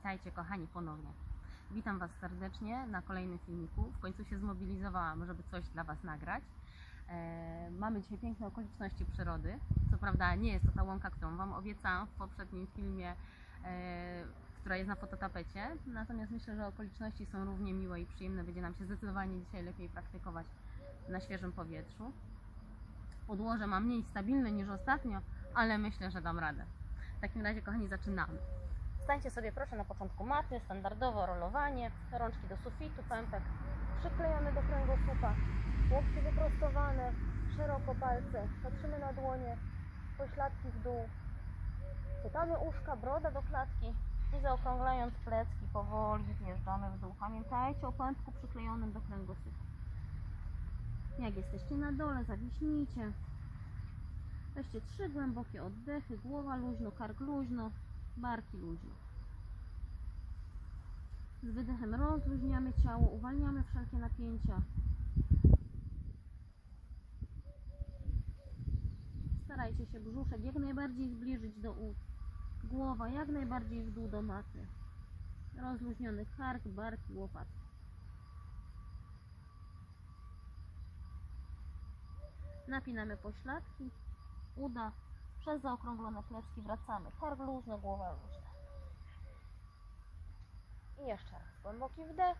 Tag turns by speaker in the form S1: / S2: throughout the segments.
S1: Witajcie kochani ponownie. Witam Was serdecznie na kolejnym filmiku. W końcu się zmobilizowałam, żeby coś dla Was nagrać. E, mamy dzisiaj piękne okoliczności przyrody. Co prawda nie jest to ta łąka, którą Wam obiecałam w poprzednim filmie, e, która jest na fototapecie. Natomiast myślę, że okoliczności są równie miłe i przyjemne. Będzie nam się zdecydowanie dzisiaj lepiej praktykować na świeżym powietrzu. Podłoże mam mniej stabilne niż ostatnio, ale myślę, że dam radę. W takim razie, kochani, zaczynamy. Stańcie sobie proszę na początku maty, standardowo rolowanie, rączki do sufitu, pępek przyklejony do kręgosłupa, łokcie wyprostowane, szeroko palce, patrzymy na dłonie, pośladki w dół, chwytamy uszka, broda do klatki i zaokrąglając plecki powoli zjeżdżamy w dół. Pamiętajcie o pępku przyklejonym do kręgosłupa. Jak jesteście na dole, zawiśnijcie. Weźcie trzy głębokie oddechy, głowa luźno, kark luźno, barki luźno. Z wydechem rozluźniamy ciało, uwalniamy wszelkie napięcia. Starajcie się brzuszek jak najbardziej zbliżyć do ust. Głowa jak najbardziej w dół do maty. Rozluźniony kark, barki, łopatki. Napinamy pośladki, uda, przez zaokrąglone plecki wracamy. Kark luźno, głowa luźna. I jeszcze raz. Głęboki wdech.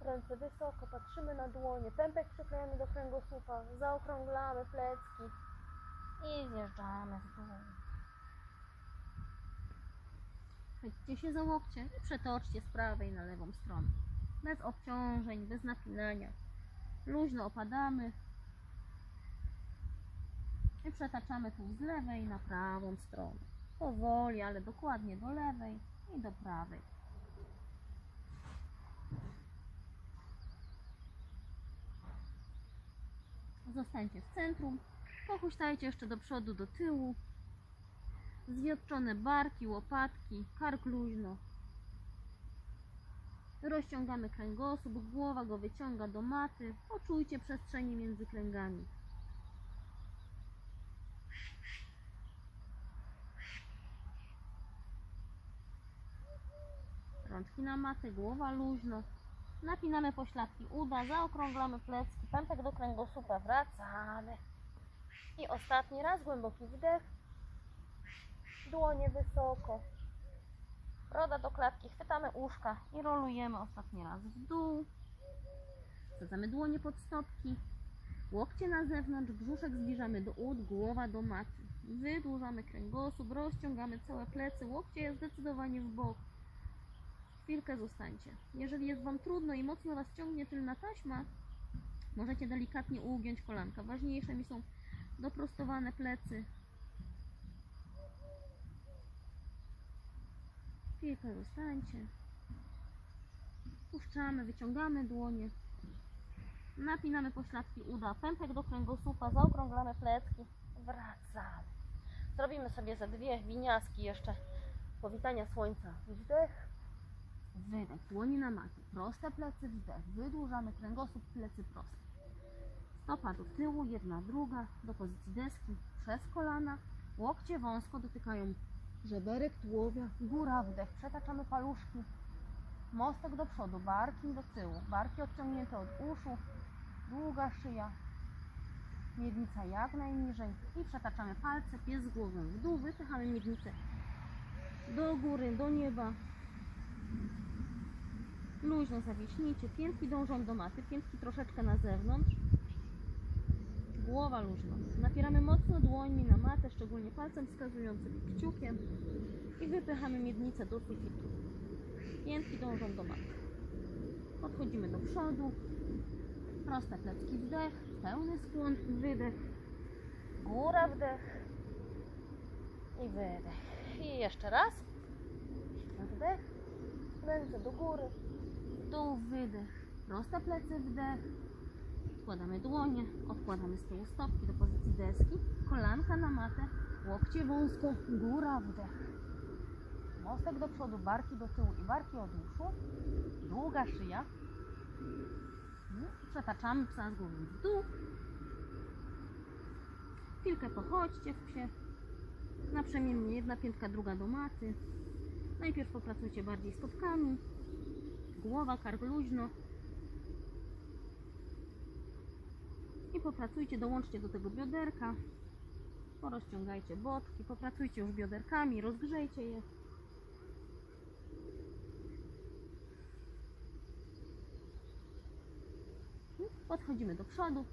S1: Ręce wysoko, patrzymy na dłonie. Pępek przyklejony do kręgosłupa. Zaokrąglamy plecki. I zjeżdżamy w dół. Chwyćcie się za łokcie i przetoczcie z prawej na lewą stronę. Bez obciążeń, bez napinania. Luźno opadamy. I przetaczamy tu z lewej na prawą stronę. Powoli, ale dokładnie do lewej i do prawej. Zostańcie w centrum. Pochuśtajcie jeszcze do przodu, do tyłu. Zwiotczone barki, łopatki, kark luźno. Rozciągamy kręgosłup, głowa go wyciąga do maty. Poczujcie przestrzenie między kręgami. Rączki na matę, głowa luźno. Napinamy pośladki uda, zaokrąglamy plecki, pępek do kręgosłupa, wracamy. I ostatni raz głęboki wdech. Dłonie wysoko. Broda do klatki, chwytamy uszka i rolujemy ostatni raz w dół. Wsadzamy dłonie pod stopki. Łokcie na zewnątrz, brzuszek zbliżamy do ud, głowa do maty. Wydłużamy kręgosłup, rozciągamy całe plecy, łokcie zdecydowanie w bok. Chwilkę zostańcie. Jeżeli jest Wam trudno i mocno Was ciągnie tylna taśma, możecie delikatnie ugiąć kolanka. Ważniejsze mi są doprostowane plecy. Chwilkę zostańcie. Puszczamy, wyciągamy dłonie. Napinamy pośladki uda, pępek do kręgosłupa, zaokrąglamy plecki. Wracamy. Zrobimy sobie ze dwie winiaski jeszcze powitania słońca. Wdech, wydech, dłonie na matę, proste plecy, wdech, wydłużamy kręgosłup, plecy proste. Stopa do tyłu, jedna, druga, do pozycji deski, przez kolana, łokcie wąsko dotykają żeberek tułowia, góra, wdech, przetaczamy paluszki, mostek do przodu, barki do tyłu, barki odciągnięte od uszu, długa szyja, miednica jak najniżej i przetaczamy palce, pies głową w dół, wypychamy miednicę do góry, do nieba, luźno zawiśnijcie, piętki dążą do maty, piętki troszeczkę na zewnątrz, głowa luźno. Napieramy mocno dłońmi na matę, szczególnie palcem wskazującym i kciukiem i wypychamy miednicę do sufitu. Piętki dążą do maty. Podchodzimy do przodu, proste plecki wdech, pełny skłon, wydech, góra wdech i wydech. I jeszcze raz. Wdech, ręce do góry, dół, wydech, proste plecy, wdech, Odkładamy dłonie, odkładamy z tyłu stopki do pozycji deski, kolanka na matę, łokcie wąsko, góra, wdech. Mostek do przodu, barki do tyłu i barki od uszu. Długa szyja. Przetaczamy psa z głowy w dół. Chwilkę pochodźcie w psie. Naprzemiennie jedna piętka, druga do maty. Najpierw popracujcie bardziej stopkami. Głowa, kark luźno. I popracujcie, dołączcie do tego bioderka. Porozciągajcie botki, popracujcie już bioderkami, rozgrzejcie je. Podchodzimy do przodu.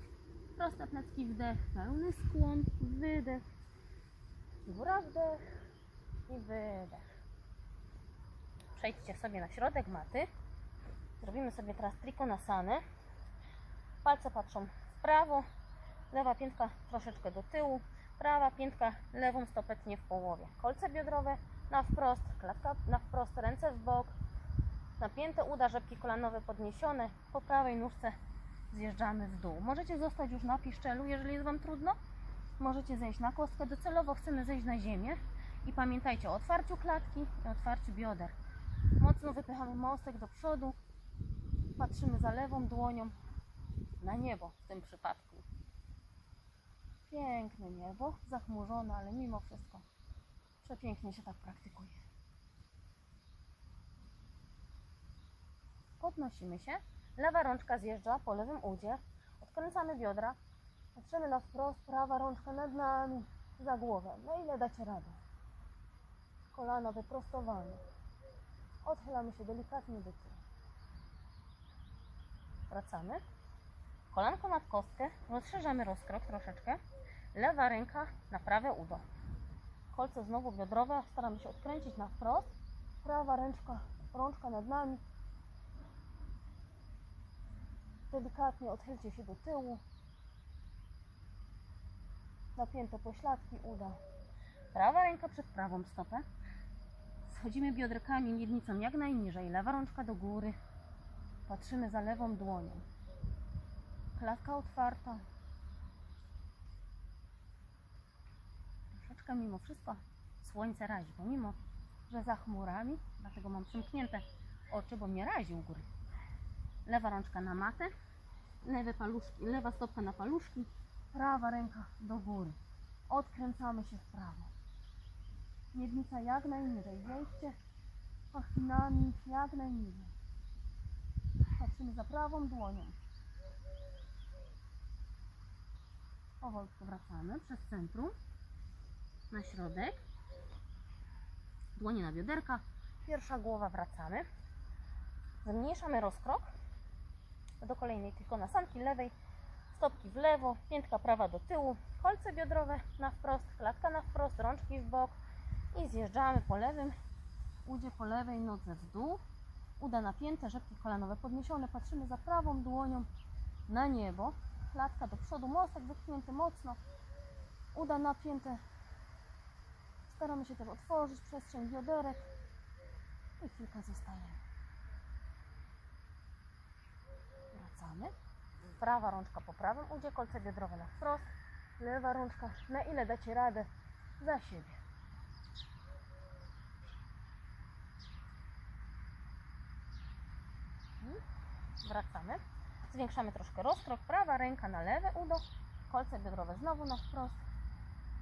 S1: Proste plecki, wdech, pełny skłon, wydech. Góra, wdech i wydech. Przejdźcie sobie na środek maty. Zrobimy sobie teraz trikonasany. Palce patrzą w prawo, lewa piętka troszeczkę do tyłu, prawa piętka lewą stopę tnie w połowie. Kolce biodrowe na wprost, klatka na wprost, ręce w bok, napięte uda, rzepki kolanowe podniesione, po prawej nóżce zjeżdżamy w dół. Możecie zostać już na piszczelu, jeżeli jest Wam trudno. Możecie zejść na kostkę. Docelowo chcemy zejść na ziemię. I pamiętajcie o otwarciu klatki i otwarciu bioder. Mocno wypychamy mostek do przodu. Patrzymy za lewą dłonią na niebo w tym przypadku. Piękne niebo, zachmurzone, ale mimo wszystko przepięknie się tak praktykuje. Podnosimy się. Lewa rączka zjeżdża po lewym udzie. Odkręcamy biodra. Patrzymy na wprost, prawa rączka nad nami, za głowę. Na ile dacie radę. Kolana wyprostowane. Odchylamy się delikatnie do tyłu. Wracamy. Kolanko nad kostkę. Rozszerzamy rozkrok troszeczkę. Lewa ręka na prawe udo. Kolce znowu biodrowe. Staramy się odkręcić na wprost. Prawa ręczka, rączka nad nami. Delikatnie odchylcie się do tyłu. Napięte pośladki uda. Prawa ręka przed prawą stopę. Schodzimy bioderkami miednicą jak najniżej. Lewa rączka do góry. Patrzymy za lewą dłonią. Klatka otwarta. Troszeczkę mimo wszystko słońce razi, pomimo, że za chmurami, dlatego mam przymknięte oczy, bo mnie razi u góry. Lewa rączka na matę, lewe paluszki, lewa stopka na paluszki, prawa ręka do góry. Odkręcamy się w prawo. Miednica jak najniżej. Wejście pachwinami jak najniżej. Patrzymy za prawą dłonią. Powolutku wracamy przez centrum na środek. Dłonie na bioderka. Pierwsza głowa wracamy. Zmniejszamy rozkrok do kolejnej trikonasanki lewej, stopki w lewo, piętka prawa do tyłu, kolce biodrowe na wprost, klatka na wprost, rączki w bok i zjeżdżamy po lewym udzie, po lewej nodze w dół, uda napięte, rzepki kolanowe podniesione, patrzymy za prawą dłonią na niebo, klatka do przodu, mostek wypchnięty mocno, uda napięte, staramy się też otworzyć przestrzeń bioderek i chwilkę zostajemy. Wracamy. Prawa rączka po prawym udzie, kolce biodrowe na wprost. Lewa rączka, na ile dacie radę, za siebie. Wracamy. Zwiększamy troszkę rozkrok. Prawa ręka na lewe udo, kolce biodrowe znowu na wprost.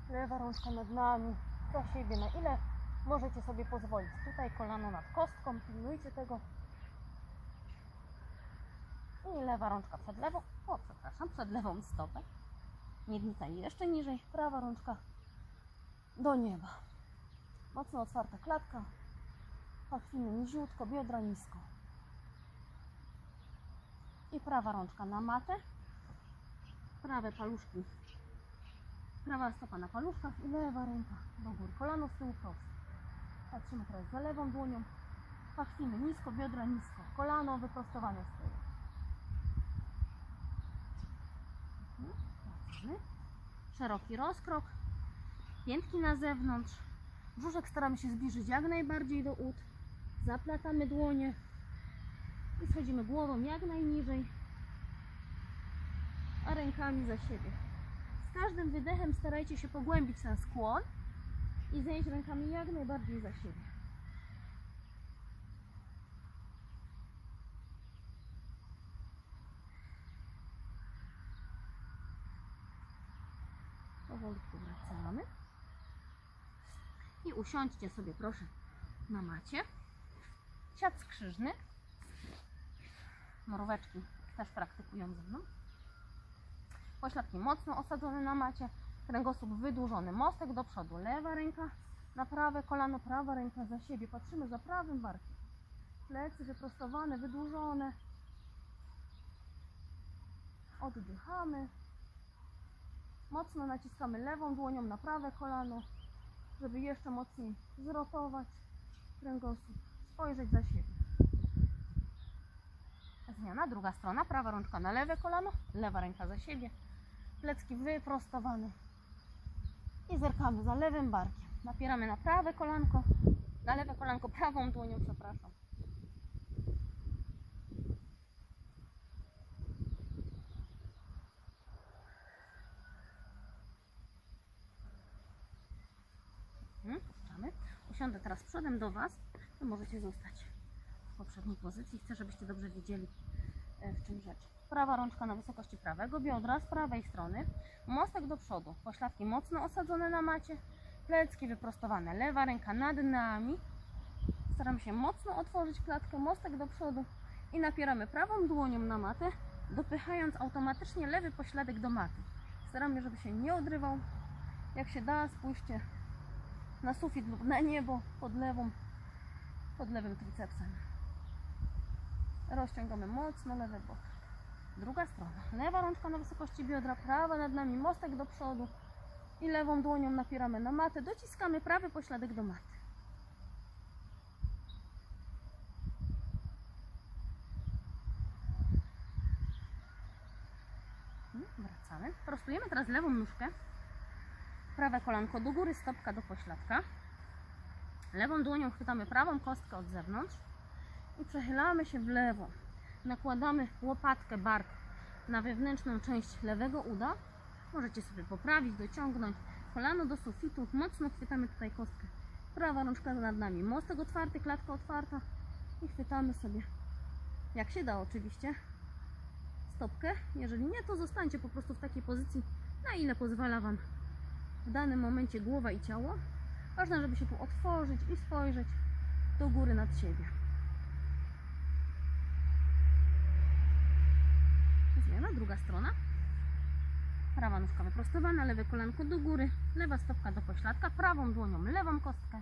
S1: Lewa rączka nad nami, za siebie, na ile możecie sobie pozwolić. Tutaj kolano nad kostką, pilnujcie tego. I lewa rączka przed lewą, o przepraszam, przed lewą stopę. Miednica jeszcze niżej, prawa rączka do nieba. Mocno otwarta klatka. Pachwiny niziutko, biodra nisko. I prawa rączka na matę. Prawe paluszki. Prawa stopa na paluszkach i lewa ręka do góry. Kolano z tyłu prosto. Patrzymy teraz za lewą dłonią. Pachwiny nisko, biodra nisko. Kolano wyprostowane z tyłu. Szeroki rozkrok, piętki na zewnątrz. Brzuszek staramy się zbliżyć jak najbardziej do ud. Zaplatamy dłonie i schodzimy głową jak najniżej, a rękami za siebie. Z każdym wydechem starajcie się pogłębić ten skłon i zejść rękami jak najbardziej za siebie. Powolutku wracamy. i usiądźcie sobie proszę na macie. Siad skrzyżny. Mróweczki też praktykują ze mną. Pośladki mocno osadzone na macie. Kręgosłup wydłużony. Mostek do przodu. Lewa ręka na prawe kolano, prawa ręka za siebie. Patrzymy za prawym barkiem. Plecy wyprostowane, wydłużone. Oddychamy. Mocno naciskamy lewą dłonią na prawe kolano, żeby jeszcze mocniej zrotować kręgosłup, spojrzeć za siebie. Zmiana, druga strona, prawa rączka na lewe kolano, lewa ręka za siebie, plecki wyprostowane i zerkamy za lewym barkiem. Napieramy na prawe kolanko, na lewe kolanko prawą dłonią, przepraszam. Mhm, puszczamy. Usiądę teraz przodem do Was, to możecie zostać poprzedniej pozycji. Chcę, żebyście dobrze wiedzieli, e, w czym rzecz. Prawa rączka na wysokości prawego biodra z prawej strony. Mostek do przodu. Pośladki mocno osadzone na macie. Plecki wyprostowane. Lewa ręka nad nami. Staram się mocno otworzyć klatkę. Mostek do przodu. I napieramy prawą dłonią na matę, dopychając automatycznie lewy pośladek do maty. Staramy, żeby się nie odrywał. Jak się da, spójrzcie na sufit lub na niebo pod lewą, pod lewym tricepsem. Rozciągamy mocno lewy bok. Druga strona. Lewa rączka na wysokości biodra, prawa nad nami, mostek do przodu i lewą dłonią napieramy na matę. Dociskamy prawy pośladek do maty. Mhm, Wracamy. Prostujemy teraz lewą nóżkę. Prawe kolanko do góry, stopka do pośladka. Lewą dłonią chwytamy prawą kostkę od zewnątrz i przechylamy się w lewo. Nakładamy łopatkę, bark na wewnętrzną część lewego uda. Możecie sobie poprawić, dociągnąć. Kolano do sufitu, mocno chwytamy tutaj kostkę. Prawa rączka nad nami, mostek otwarty, klatka otwarta i chwytamy sobie, jak się da oczywiście, stopkę. Jeżeli nie, to zostańcie po prostu w takiej pozycji, na ile pozwala Wam w danym momencie głowa i ciało. Ważne, żeby się tu otworzyć i spojrzeć do góry nad siebie. Zmiana, druga strona. Prawa nóżka wyprostowana, lewe kolanko do góry, lewa stopka do pośladka, prawą dłonią lewą kostkę.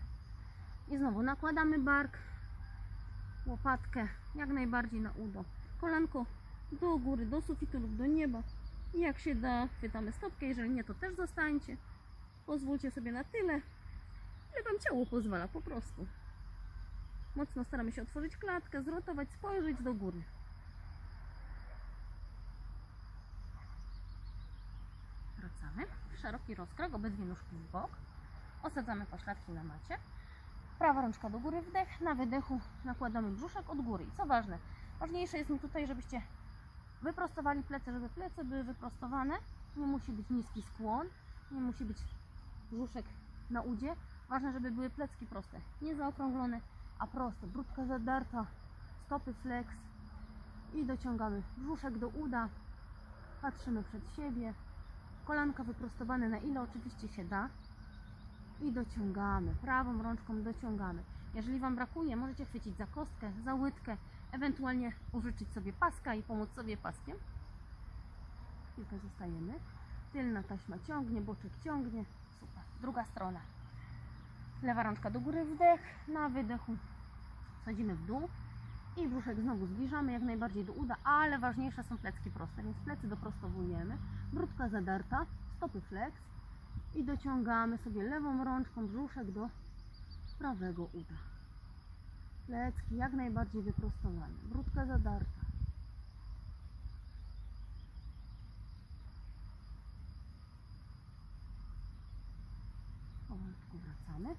S1: I znowu nakładamy bark, łopatkę jak najbardziej na udo. Kolanko do góry, do sufitu lub do nieba. I jak się da, chwytamy stopkę, jeżeli nie, to też zostańcie. Pozwólcie sobie na tyle, ile Wam ciało pozwala, po prostu. Mocno staramy się otworzyć klatkę, zrotować, spojrzeć do góry. Wracamy. Szeroki rozkrok, obydwie nóżki w bok. Osadzamy pośladki na macie. Prawa rączka do góry, wdech. Na wydechu nakładamy brzuszek od góry. I co ważne, ważniejsze jest mi tutaj, żebyście wyprostowali plecy, żeby plecy były wyprostowane. Nie musi być niski skłon, nie musi być brzuszek na udzie. Ważne, żeby były plecki proste, nie zaokrąglone, a proste. Brudka zadarta, stopy flex i dociągamy brzuszek do uda. Patrzymy przed siebie. Kolanka wyprostowane na ile oczywiście się da. I dociągamy. Prawą rączką dociągamy. Jeżeli Wam brakuje, możecie chwycić za kostkę, za łydkę, ewentualnie użyczyć sobie paska i pomóc sobie paskiem. Chwilkę zostajemy. Tylna taśma ciągnie, boczek ciągnie. Super. Druga strona. Lewa rączka do góry, wdech. Na wydechu schodzimy w dół. I brzuszek znowu zbliżamy jak najbardziej do uda, ale ważniejsze są plecki proste, więc plecy doprostowujemy. Brudka zadarta, stopy flex. I dociągamy sobie lewą rączką brzuszek do prawego uda. Plecki jak najbardziej wyprostowane. Brudka zadarta. Powolutku wracamy.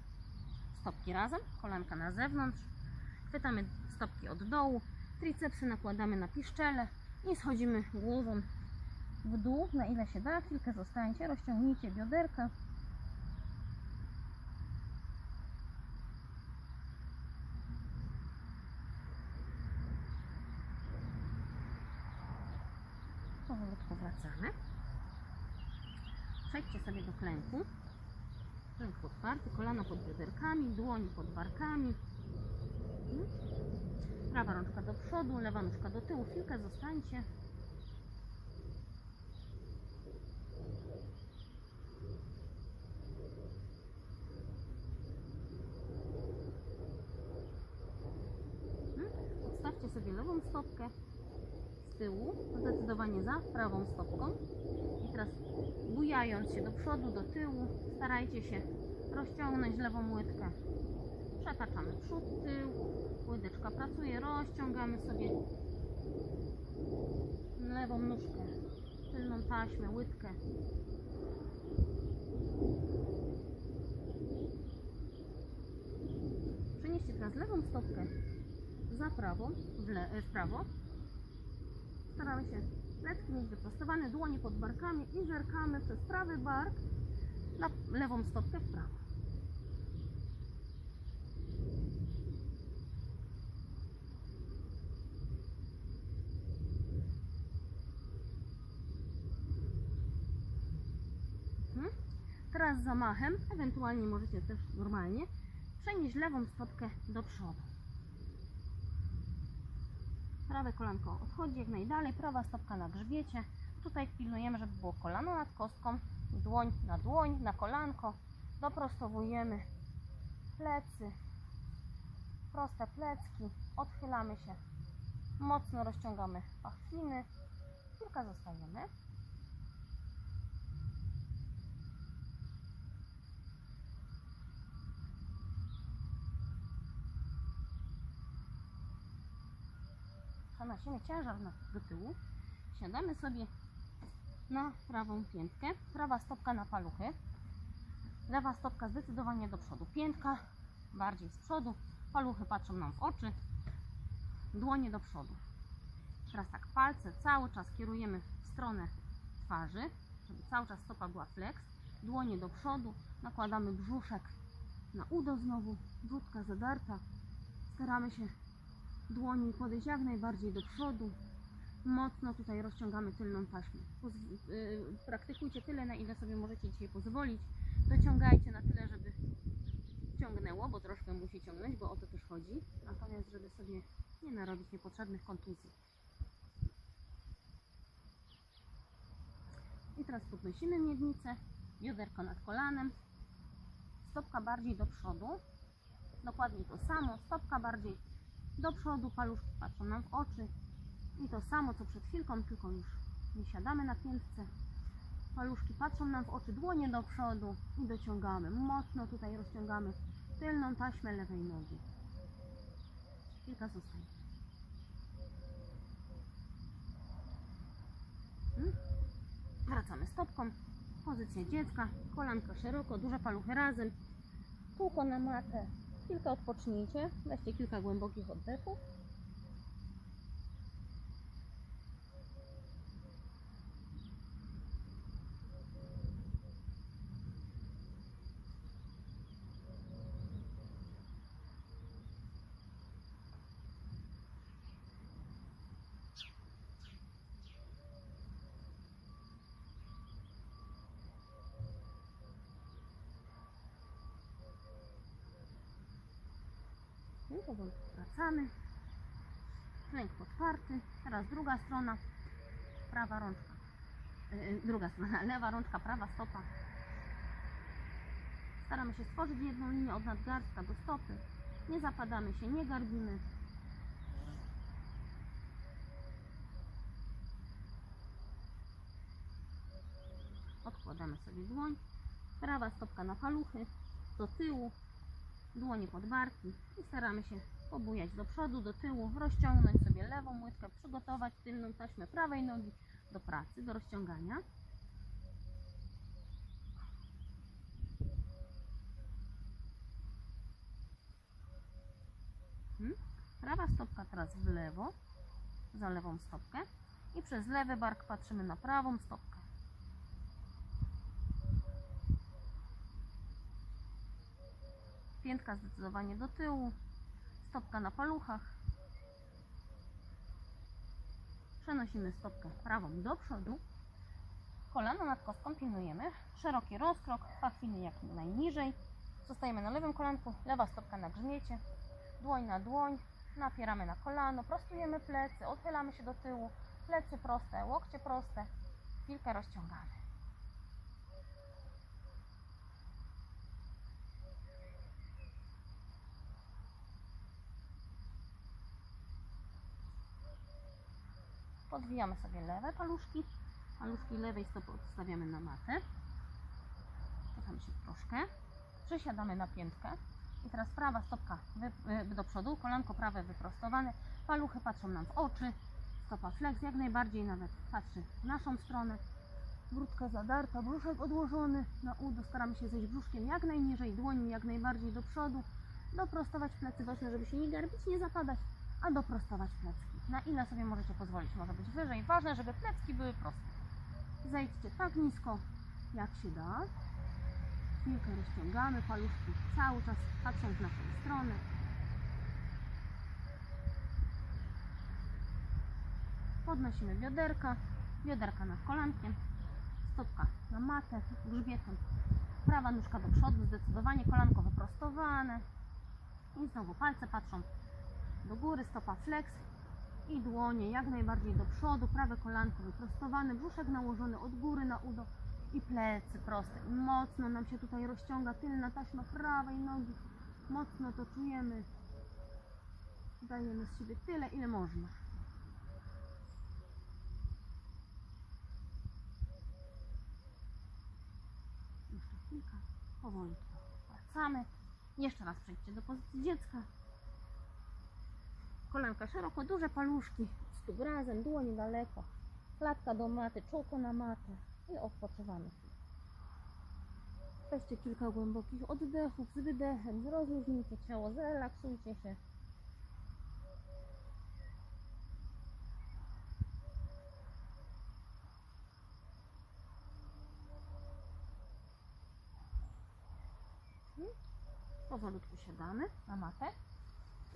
S1: Stopki razem, kolanka na zewnątrz. Chwytamy stopki od dołu. Tricepsy nakładamy na piszczele i schodzimy głową w dół, na ile się da. Chwilkę zostańcie, rozciągnijcie bioderka. Powolutku wracamy. Przejdźcie sobie do klęku. Ręk otwarty, kolana pod bioderkami, dłoń pod barkami. Prawa rączka do przodu, lewa nóżka do tyłu. Chwilkę zostańcie. Mhm. Odstawcie sobie lewą stopkę z tyłu, zdecydowanie za prawą stopką. I teraz bujając się do przodu, do tyłu, starajcie się rozciągnąć lewą łydkę. Przetaczamy przód, tył, łydeczka pracuje, rozciągamy sobie lewą nóżkę, tylną taśmę, łydkę. Przenieście teraz lewą stopkę za prawą, w, le, w prawo. Staramy się plecki mieć wyprostowane, dłonie pod barkami i zerkamy przez prawy bark na lewą stopkę w prawo. Teraz zamachem, ewentualnie możecie też normalnie, przenieść lewą stopkę do przodu. Prawe kolanko odchodzi jak najdalej, prawa stopka na grzbiecie. Tutaj pilnujemy, żeby było kolano nad kostką, dłoń na dłoń, na kolanko. Doprostowujemy plecy, proste plecki, odchylamy się, mocno rozciągamy pachwiny, chwilkę zostajemy. Przenosimy ciężar na, do tyłu, siadamy sobie na prawą piętkę, prawa stopka na paluchy, lewa stopka zdecydowanie do przodu, piętka bardziej z przodu, paluchy patrzą nam w oczy, dłonie do przodu. Teraz tak, palce cały czas kierujemy w stronę twarzy, żeby cały czas stopa była flex, dłonie do przodu, nakładamy brzuszek na udo znowu, brzutka zadarta, staramy się dłoni podejść jak najbardziej do przodu. Mocno tutaj rozciągamy tylną taśmę. Yy, praktykujcie tyle, na ile sobie możecie dzisiaj pozwolić. Dociągajcie na tyle, żeby ciągnęło, bo troszkę musi ciągnąć, bo o to też chodzi. Natomiast, żeby sobie nie narobić niepotrzebnych kontuzji. I teraz podnosimy miednicę, bioderko nad kolanem, stopka bardziej do przodu. Dokładnie to samo, stopka bardziej do przodu, paluszki patrzą nam w oczy. I to samo co przed chwilką, tylko już nie siadamy na piętce. Paluszki patrzą nam w oczy, dłonie do przodu i dociągamy. Mocno tutaj rozciągamy tylną taśmę lewej nogi. Chwilka zostaje. Hmm? Wracamy stopką. Pozycja dziecka, kolanka szeroko, duże paluchy razem. Kółko na matę, Chwilkę odpocznijcie, weźcie kilka głębokich oddechów. I powoli Ręk otwarty. Teraz druga strona. Prawa rączka. Yy, druga strona. Lewa rączka, prawa stopa. Staramy się stworzyć jedną linię od nadgarstka do stopy. Nie zapadamy się, nie garbimy. Odkładamy sobie dłoń. Prawa stopka na paluchy. Do tyłu dłonie pod barki i staramy się pobujać do przodu, do tyłu, rozciągnąć sobie lewą łydkę, przygotować tylną taśmę prawej nogi do pracy, do rozciągania. Mhm. Prawa stopka teraz w lewo, za lewą stopkę i przez lewy bark patrzymy na prawą stopkę. Piętka zdecydowanie do tyłu, stopka na paluchach. Przenosimy stopkę prawą do przodu. Kolano nad kostką pilnujemy. Szeroki rozkrok, pachwiny jak najniżej. Zostajemy na lewym kolanku, lewa stopka na grzmiecie, dłoń na dłoń, napieramy na kolano, prostujemy plecy, odchylamy się do tyłu, plecy proste, łokcie proste, chwilkę rozciągamy. Podwijamy sobie lewe paluszki, paluszki lewej stopy odstawiamy na matę. Cofamy się troszkę, przesiadamy na piętkę. I teraz prawa stopka y, do przodu, kolanko prawe wyprostowane, paluchy patrzą nam w oczy, stopa flex jak najbardziej nawet patrzy w naszą stronę. Brudka zadarta, brzuszek odłożony. Na udo, staramy się zejść brzuszkiem jak najniżej, dłońmi jak najbardziej do przodu, doprostować plecy, ważne żeby się nie garbić, nie zapadać, a doprostować plecki. Na ile sobie możecie pozwolić, może być wyżej, ważne żeby plecki były proste. Zejdźcie tak nisko jak się da, chwilkę rozciągamy paluszki, cały czas patrząc w naszą stronę. Podnosimy bioderka, bioderka nad kolankiem, stopka na matę, grzbietem. Prawa nóżka do przodu, zdecydowanie kolanko wyprostowane. I znowu palce patrzą do góry, stopa flex i dłonie jak najbardziej do przodu, prawe kolanko wyprostowane, brzuszek nałożony od góry na udo i plecy proste. Mocno nam się tutaj rozciąga tylna taśma prawej nogi. Mocno to czujemy. Dajemy z siebie tyle, ile można. Jeszcze powolutku wracamy. Jeszcze raz przejdźcie do pozycji dziecka. Kolanka szeroko, duże paluszki, stóp razem, dłonie daleko. Klatka do maty, czołko na matę i odpoczywamy. Weźcie kilka głębokich oddechów z wydechem, rozluźnijcie ciało, zrelaksujcie się. Mhm. Powolutku siadamy na matę.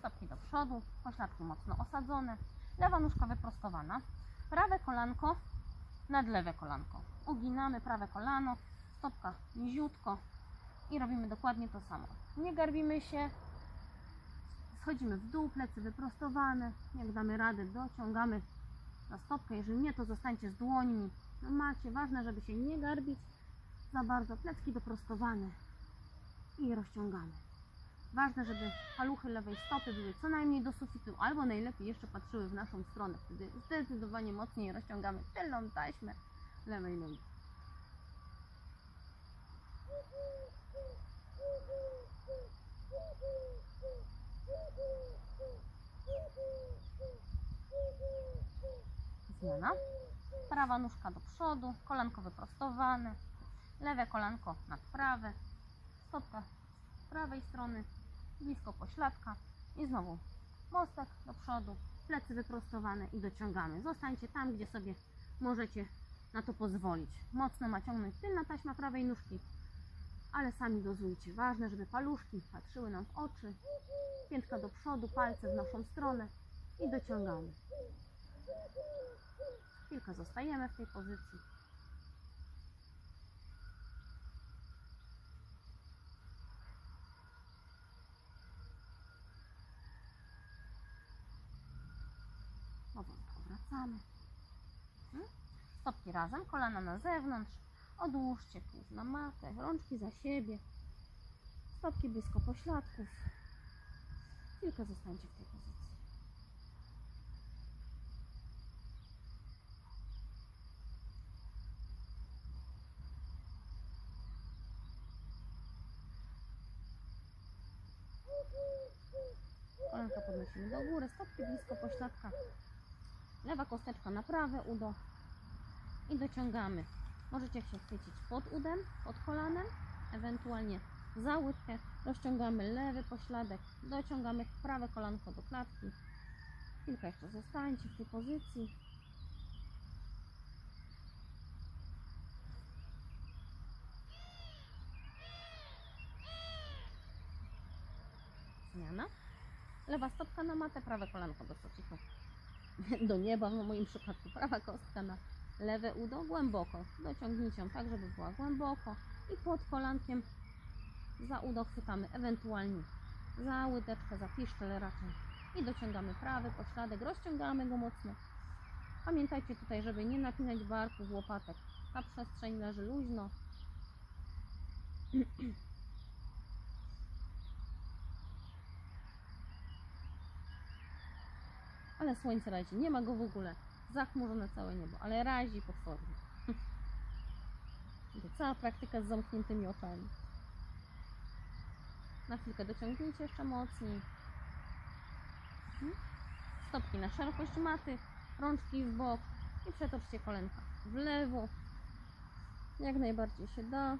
S1: Stopki do przodu, pośladki mocno osadzone. Lewa nóżka wyprostowana. Prawe kolanko nad lewe kolanko. Uginamy prawe kolano, stopka niziutko i robimy dokładnie to samo. Nie garbimy się, schodzimy w dół, plecy wyprostowane. Jak damy radę, dociągamy na stopkę. Jeżeli nie, to zostańcie z dłońmi na macie. Ważne, żeby się nie garbić za bardzo. Plecki doprostowane i rozciągamy. Ważne, żeby paluchy lewej stopy były co najmniej do sufitu, albo najlepiej jeszcze patrzyły w naszą stronę. Wtedy zdecydowanie mocniej rozciągamy tylną taśmę lewej nogi. Zmiana. Prawa nóżka do przodu, kolanko wyprostowane, lewe kolanko nad prawe, stopka prawej strony, blisko pośladka i znowu mostek do przodu, plecy wyprostowane i dociągamy. Zostańcie tam, gdzie sobie możecie na to pozwolić. Mocno naciągnąć tylna taśma prawej nóżki, ale sami dozujcie. Ważne, żeby paluszki patrzyły nam w oczy, piętka do przodu, palce w naszą stronę i dociągamy. Chwilkę zostajemy w tej pozycji. Powolutku wracamy. Mhm. Stopki razem, kolana na zewnątrz. Odłóżcie tułów na matę, rączki za siebie. Stopki blisko pośladków. Chwilkę zostańcie w tej pozycji. Kolanka podnosimy do góry, stopki blisko pośladka. Lewa kosteczka na prawe udo i dociągamy. Możecie się chwycić pod udem, pod kolanem, ewentualnie za łydkę. Rozciągamy lewy pośladek, dociągamy prawe kolanko do klatki. Chwilkę jeszcze zostańcie w tej pozycji. Zmiana. Lewa stopka na matę, prawe kolanko do sufitu. Do nieba w moim przypadku. Prawa kostka na lewe udo głęboko. Dociągnijcie ją tak, żeby była głęboko i pod kolankiem za udo chwytamy, ewentualnie za łydeczkę, za piszczel raczej. I dociągamy prawy pośladek, rozciągamy go mocno. Pamiętajcie tutaj, żeby nie napinać barków, łopatek. Ta przestrzeń leży luźno. Ale słońce razi, nie ma go w ogóle. Zachmurzone całe niebo, ale razi potwornie. Cała praktyka z zamkniętymi oczami. Na chwilkę dociągnijcie jeszcze mocniej. Mhm. Stopki na szerokość maty, rączki w bok i przetoczcie kolenka w lewo. Jak najbardziej się da.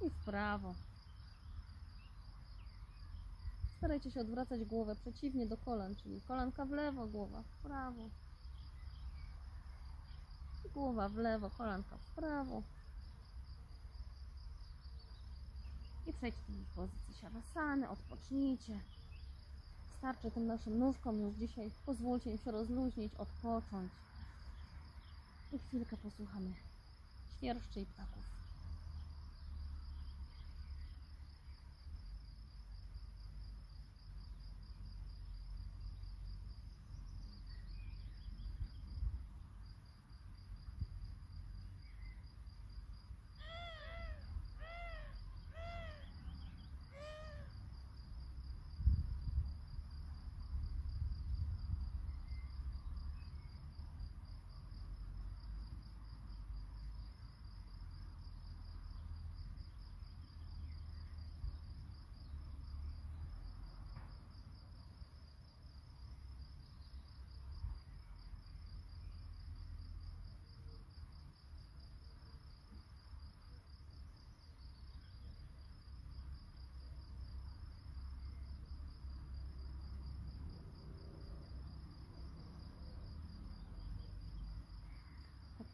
S1: I w prawo. Starajcie się odwracać głowę przeciwnie do kolan, czyli kolanka w lewo, głowa w prawo. Głowa w lewo, kolanka w prawo. I przejdźcie do pozycji siadasany, odpocznijcie. Starczy tym naszym nóżkom już dzisiaj. Pozwólcie im się rozluźnić, odpocząć. I chwilkę posłuchamy świerszczy i ptaków.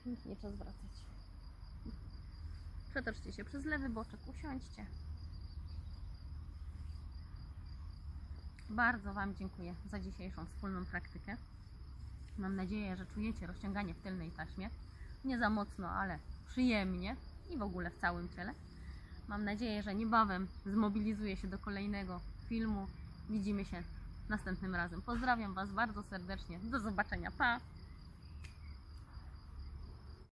S1: Tak pięknie czas wracać. Przetoczcie się przez lewy boczek, usiądźcie. Bardzo Wam dziękuję za dzisiejszą wspólną praktykę. Mam nadzieję, że czujecie rozciąganie w tylnej taśmie. Nie za mocno, ale przyjemnie i w ogóle w całym ciele. Mam nadzieję, że niebawem zmobilizuję się do kolejnego filmu. Widzimy się następnym razem. Pozdrawiam Was bardzo serdecznie. Do zobaczenia. Pa!